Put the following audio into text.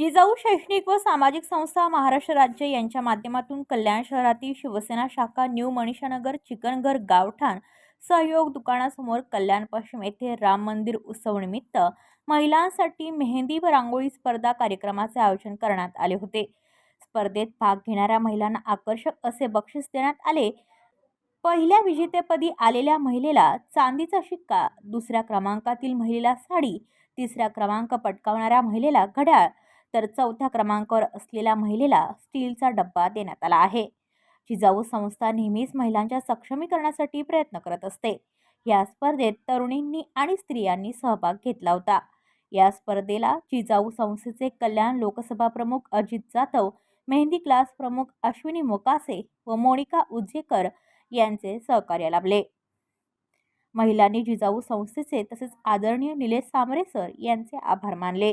जिजाऊ शैक्षणिक व सामाजिक संस्था महाराष्ट्र राज्य यांच्या माध्यमातून कल्याण शहरातील शिवसेना शाखा न्यू मनीषानगर चिकनघर गावठाण सहयोग दुकानासमोर कल्याण पश्चिम येथे राम मंदिर उत्सवनिमित्त महिलांसाठी मेहंदी व रांगोळी स्पर्धा कार्यक्रमाचे आयोजन करण्यात आले होते. स्पर्धेत भाग घेणाऱ्या महिलांना आकर्षक असे बक्षीस देण्यात आले. पहिल्या विजेतेपदी आलेल्या महिलेला चांदीचा शिक्का दुसऱ्या क्रमांकातील महिलेला साडी तिसऱ्या क्रमांक पटकावणाऱ्या महिलेला घड्याळ तर चौथ्या क्रमांकावर असलेल्या महिलेला स्टीलचा डब्बा देण्यात आला आहे जिजाऊ संस्था नेहमीच महिलांच्या सक्षमीकरणासाठी प्रयत्न करत असते. या स्पर्धेत तरुणींनी आणि स्त्रियांनी सहभाग घेतला होता. या स्पर्धेला जिजाऊ संस्थेचे कल्याण लोकसभा प्रमुख अजित जाधव मेहंदी क्लास प्रमुख अश्विनी मोकासे व मोनिका उज्जेकर यांचे सहकार्य लाभले. महिलांनी जिजाऊ संस्थेचे तसेच आदरणीय निलेश सामरे सर यांचे आभार मानले.